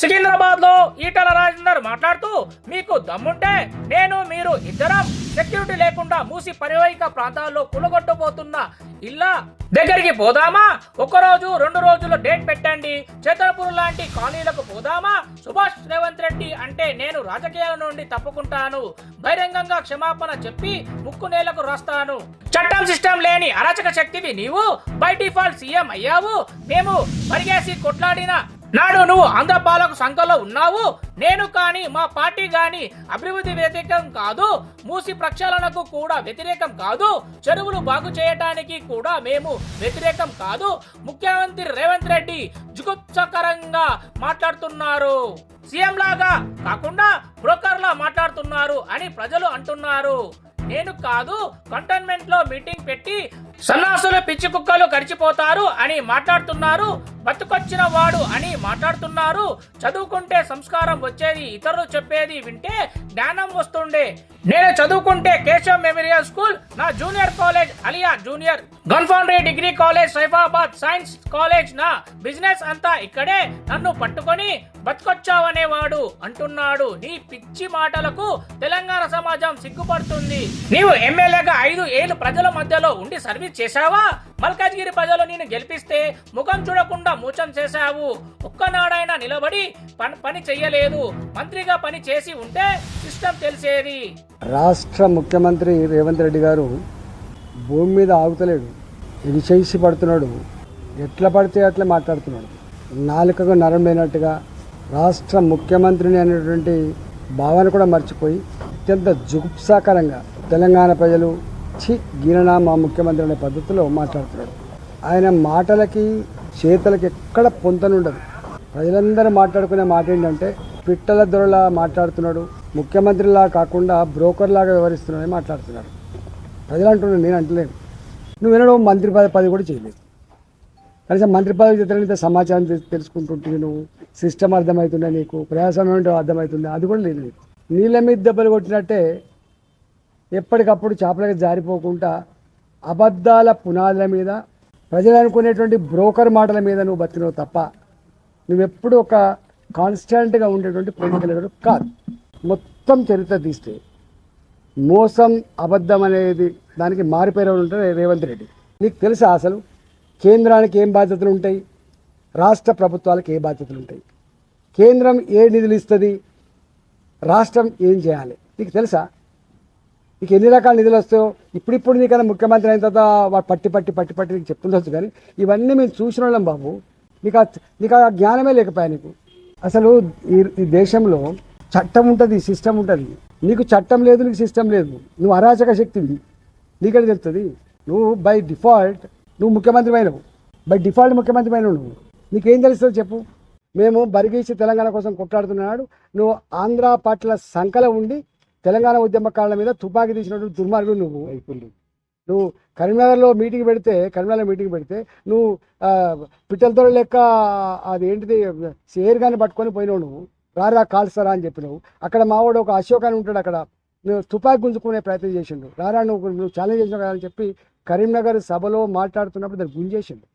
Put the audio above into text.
సికింద్రాబాద్లో ఈటల రాజేందర్ మాట్లాడుతూ మీకు దమ్ముంటే నేను మీరు ఇద్దరం సెక్యూరిటీ లేకుండా మూసి పరివాహిక ప్రాంతాల్లో కులగొట్టబోతున్న ఇల్లా దగ్గరికి పోదామా? ఒకరోజు రెండు రోజులు డేట్ పెట్టండి. చేతనపూర్ లాంటి కాలనీలకు పోదామా? సుభాష్ రేవంత్ రెడ్డి అంటే నేను రాజకీయాల నుండి తప్పుకుంటాను. బహిరంగంగా క్షమాపణ చెప్పి ముక్కు నేలకు రాస్తాను. చట్టం సిస్టమ్ లేని అరాచక శక్తివి నీవు. బై డిఫాల్ట్ సీఎం అయ్యావు. మేము పరిగేసి కొట్లాడిన నాడు నువ్వు ఆంధ్ర పాలకు సంఘంలో ఉన్నావు. నేను కానీ మా పార్టీ గాని అభివృద్ధి వ్యతిరేకం కాదు. మూసి ప్రక్షాళనకు కూడా వ్యతిరేకం కాదు. చెరువులు బాగు చేయటానికి కూడా మేము వ్యతిరేకం కాదు. ముఖ్యమంత్రి రేవంత్ రెడ్డి జుగుప్సకరంగా మాట్లాడుతున్నారు. సీఎం లాగా కాకుండా బ్రోకర్లా మాట్లాడుతున్నారు అని ప్రజలు అంటున్నారు. నేను కాదు కంటైన్మెంట్లో మీటింగ్ పెట్టి సన్నాసులు పిచ్చి కుక్కలు గడిచిపోతారు అని మాట్లాడుతున్నారు బతుకొచ్చిన వాడు అని మాట్లాడుతున్నారు. చదువుకుంటే సంస్కారం వచ్చేది ఇతరులు చెప్పేది వింటే జ్ఞానం వస్తుండే. నేను చదువుకుంటే కేశవ్ మెమోరియల్ స్కూల్ నా junior college Aliya junior. Gunfoundry degree college Saifabad science college నా బిజినెస్ అంతా ఇక్కడే నన్ను పట్టుకొని బతుకొచ్చావనేవాడు అంటున్నాడు. నీ పిచ్చి మాటలకు తెలంగాణ సమాజం సిగ్గుపడుతుంది. నీవు ఎమ్మెల్యేగా ఐదు ఏళ్ళు ప్రజల మధ్యలో ఉండి సర్వీస్ చేశావా? మల్కాజ్గిరి ప్రజలు నేను గెలిపిస్తే ముఖం చూడకుండా మూచం చేశావు. ఒక్కనాడైనా నిలబడి పని పని చెయ్యలేదు. మంత్రిగా పని చేసి ఉంటే సిస్టమ్ తెలిసేది. రాష్ట్ర ముఖ్యమంత్రి రేవంత్ రెడ్డి గారు భూమి మీద ఆగుతలేడు. విషయిసి పడుతున్నాడు. ఎట్లా పడితే అట్లా మాట్లాడుతున్నాడు. నాలుకకు నరం లేనట్టుగా రాష్ట్ర ముఖ్యమంత్రిని అనేటువంటి భావన కూడా మర్చిపోయి అత్యంత జుగుప్సాకరంగా తెలంగాణ ప్రజలు చి గీరణ మా ముఖ్యమంత్రి అనే పద్ధతిలో మాట్లాడుతున్నాడు. ఆయన మాటలకి చేతలకి ఎక్కడ పొంతనుండదు. ప్రజలందరూ మాట్లాడుకునే మాట ఏంటంటే పిట్టల దొరలా మాట్లాడుతున్నాడు ముఖ్యమంత్రిలా కాకుండా బ్రోకర్లాగా వ్యవహరిస్తున్నాడని మాట్లాడుతున్నాడు. ప్రజలు అంటున్నాడు నేను అంటలేను. నువ్వు వినడం మంత్రి పదవి పది కూడా చేయలేదు. కనీసం మంత్రి పదవి చేత సమాచారం తెలుసుకుంటుంటే నువ్వు సిస్టమ్ అర్థమవుతుందా నీకు ప్రయాసం ఏంటో అర్థమవుతుందా అది కూడా లేదు నీకు. నీళ్ళ మీద దెబ్బలు కొట్టినట్టే ఎప్పటికప్పుడు చేపలకి జారిపోకుండా అబద్ధాల పునాదుల మీద ప్రజలు అనుకునేటువంటి బ్రోకర్ మాటల మీద నువ్వు బతికినవు తప్ప నువ్వెప్పుడు ఒక కాన్స్టెంట్గా ఉండేటువంటి పొలిటికల్ లీడర్ కాదు. మొత్తం చరిత్ర తీస్తే మోసం అబద్ధం అనేది దానికి మారిపోయిన ఉంటారు? రేవంత్ రెడ్డి. నీకు తెలుసా అసలు? కేంద్రానికి ఏం బాధ్యతలు ఉంటాయి? రాష్ట్ర ప్రభుత్వాలకు ఏ బాధ్యతలు ఉంటాయి? కేంద్రం ఏ నిధులు ఇస్తుంది? రాష్ట్రం ఏం చేయాలి? నీకు తెలుసా? నీకు ఎన్ని రకాల నిధులు వస్తాయో ఇప్పుడిప్పుడు నీకన్నా ముఖ్యమంత్రి అయిన తర్వాత వాడు పట్టి పట్టి పట్టి పట్టి నీకు చెప్తుండొచ్చు కానీ ఇవన్నీ మేము చూసిన వాళ్ళం బాబు. నీకు నీకు ఆ జ్ఞానమే లేకపోయా నీకు? అసలు ఈ దేశంలో చట్టం ఉంటుంది సిస్టమ్ ఉంటుంది. నీకు చట్టం లేదు నీకు సిస్టమ్ లేదు. నువ్వు అరాచక శక్తివి. నీకని తెలుస్తుంది? నువ్వు బై డిఫాల్ట్ నువ్వు ముఖ్యమంత్రి అయినవు. బై డిఫాల్ట్ ముఖ్యమంత్రి అయినవు నువ్వు. నీకేం తెలుస్తుంది చెప్పు? మేము బరిగీసి తెలంగాణ కోసం కొట్లాడుతున్నాడు. నువ్వు ఆంధ్ర పట్ల సంకల ఉండి తెలంగాణ ఉద్యమకారుల మీద తుపాకీ తీసినటువంటి దుర్మార్గుడు నువ్వు. నువ్వు కరీంనగర్లో మీటింగ్ పెడితే కరీంనగర్ మీటింగ్ పెడితే నువ్వు పిట్టలతో లెక్క అది ఏంటిది షేర్ గాని పట్టుకొని పోయినావు నువ్వు. రారా కాల్స్తారా అని చెప్పినావు. అక్కడ మావాడు ఒక అశోక్ అని ఉంటాడు అక్కడ. నువ్వు తుపాకీ గుంజుకునే ప్రయత్నం చేసిండు. రారా నువ్వు నువ్వు ఛాలెంజ్ చేసినావు కదా అని చెప్పి కరీంనగర్ సభలో మాట్లాడుతున్నప్పుడు దాన్ని గుంజేసిండు.